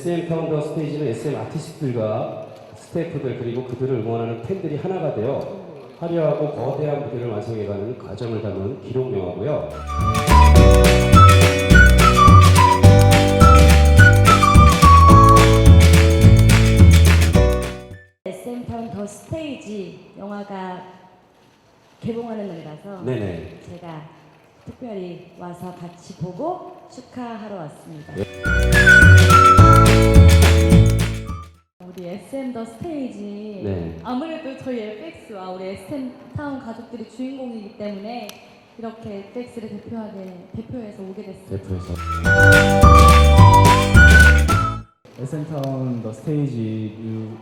SM 타운더 스테이지는 SM 아티스트들과 스태프들 그리고 그들을 응원하는 팬들이 하나가 되어 화려하고 거대한 무대를 완성해가는 과정을 담은 기록 영화고요. SM 타운 더 스테이지 영화가 개봉하는 날이라서 네네. 제가 특별히 와서 같이 보고 축하하러 왔습니다. 우 더 스테이지 네. 아무래도 저희 FX와 우리 SM 타운 가족들이 주인공이기 때문에 이렇게 FX를 대표하게 대표해서 오게 됐어요. 대표에서. 에센타운 더 스테이지 뮤,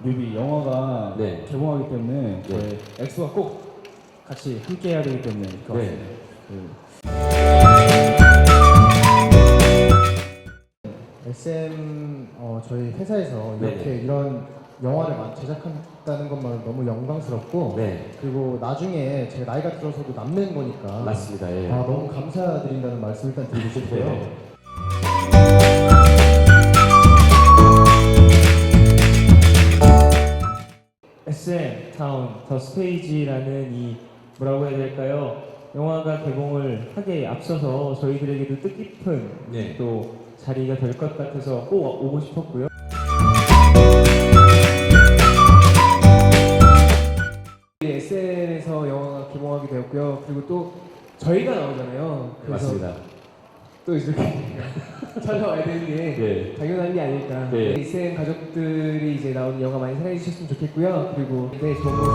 뮤비 영화가 네. 개봉하기 때문에 네. 저희 엑소가 꼭 같이 함께 해야 되기 때문에 네. 그 SM 어, 저희 회사에서 이렇게 네네. 이런 영화를 만- 제작한다는 것만 너무 영광스럽고 네. 그리고 나중에 제가 나이가 들어서도 남는 거니까 맞습니다. 예. 아, 너무 감사드린다는 말씀 일단 드리고 싶고요. 네. SM 타운 더 스테이지라는 이 뭐라고 해야 될까요? 영화가 개봉을 하기에 앞서서 저희들에게도 뜻깊은 네. 또 자리가 될 것 같아서 꼭 오고 싶었고요. SN에서 영화가 개봉하게 되었고요. 그리고 또 저희가 나오잖아요. 그래서 맞습니다. 또 이렇게 찾아와야 되는 게 네. 당연한 게 아닐까. 네. SN 가족들이 이제 나오는 영화 많이 사랑해 주셨으면 좋겠고요. 그리고 네, 모습으로